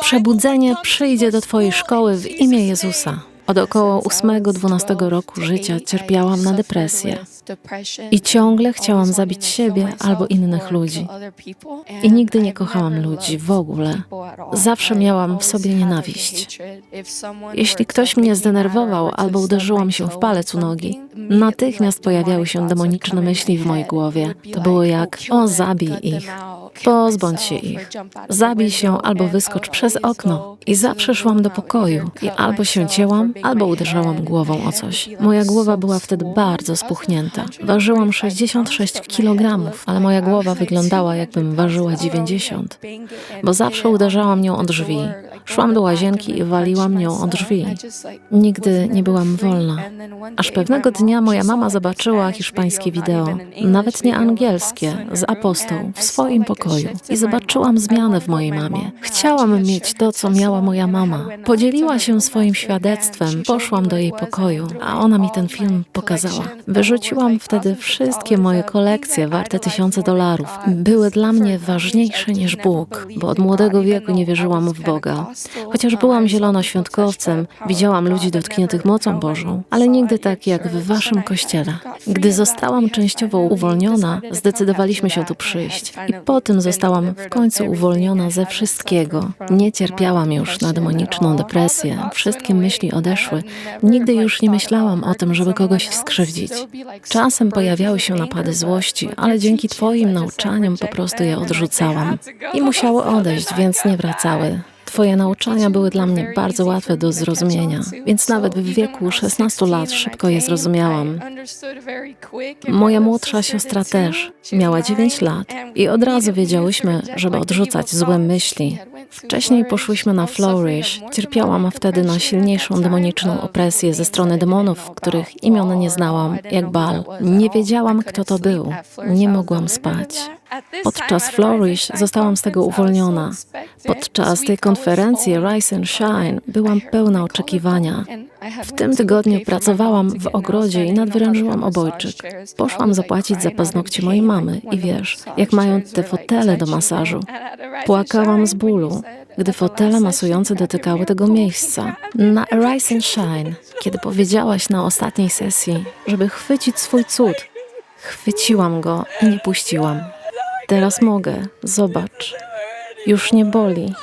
Przebudzenie przyjdzie do Twojej szkoły w imię Jezusa. Od około 8-12 roku życia cierpiałam na depresję i ciągle chciałam zabić siebie albo innych ludzi. I nigdy nie kochałam ludzi w ogóle. Zawsze miałam w sobie nienawiść. Jeśli ktoś mnie zdenerwował albo uderzyłam się w palec u nogi, natychmiast pojawiały się demoniczne myśli w mojej głowie. To było jak, o zabij ich, pozbądź się ich, zabij się albo wyskocz przez okno. I zawsze szłam do pokoju i albo się cięłam, albo uderzałam głową o coś. Moja głowa była wtedy bardzo spuchnięta. Ważyłam 66 kg, ale moja głowa wyglądała jakbym ważyła 90, bo zawsze uderzałam nią o drzwi. Szłam do łazienki i waliłam nią o drzwi. Nigdy nie byłam wolna. Aż pewnego dnia moja mama zobaczyła hiszpańskie wideo, nawet nie angielskie, z apostoł w swoim pokoju. I zobaczyłam zmianę w mojej mamie. Chciałam mieć to, co miała moja mama. Podzieliła się swoim świadectwem, poszłam do jej pokoju, a ona mi ten film pokazała. Wyrzuciłam wtedy wszystkie moje kolekcje warte tysiące dolarów. Były dla mnie ważniejsze niż Bóg, bo od młodego wieku nie wierzyłam w Boga. Chociaż byłam zielonoświątkowcem, widziałam ludzi dotkniętych mocą Bożą, ale nigdy tak jak w waszym kościele. Gdy zostałam częściowo uwolniona, zdecydowaliśmy się tu przyjść. I po tym zostałam w końcu uwolniona ze wszystkiego. Nie cierpiałam już na demoniczną depresję, wszystkie myśli odeszły. Nigdy już nie myślałam o tym, żeby kogoś skrzywdzić. Czasem pojawiały się napady złości, ale dzięki Twoim nauczaniom po prostu je odrzucałam. I musiały odejść, więc nie wracały. Twoje nauczania były dla mnie bardzo łatwe do zrozumienia, więc nawet w wieku 16 lat szybko je zrozumiałam. Moja młodsza siostra też miała 9 lat i od razu wiedziałyśmy, żeby odrzucać złe myśli. Wcześniej poszłyśmy na Flourish. Cierpiałam wtedy na silniejszą demoniczną opresję ze strony demonów, których imion nie znałam, jak Bal. Nie wiedziałam, kto to był. Nie mogłam spać. Podczas Flourish zostałam z tego uwolniona. Podczas tej konferencji Rise and Shine byłam pełna oczekiwania. W tym tygodniu pracowałam w ogrodzie i nadwyrężyłam obojczyk. Poszłam zapłacić za paznokcie mojej mamy i wiesz, jak mają te fotele do masażu. Płakałam z bólu, gdy fotele masujące dotykały tego miejsca. Na Rise and Shine, kiedy powiedziałaś na ostatniej sesji, żeby chwycić swój cud, chwyciłam go i nie puściłam. Teraz mogę, zobacz. Już nie boli.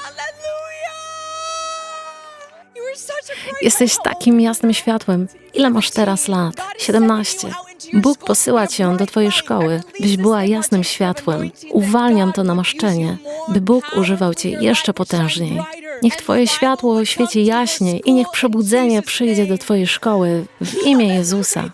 Jesteś takim jasnym światłem. Ile masz teraz lat? 17. Bóg posyła cię do twojej szkoły, byś była jasnym światłem. Uwalniam to namaszczenie, by Bóg używał cię jeszcze potężniej. Niech twoje światło świeci jaśniej i niech przebudzenie przyjdzie do twojej szkoły w imię Jezusa.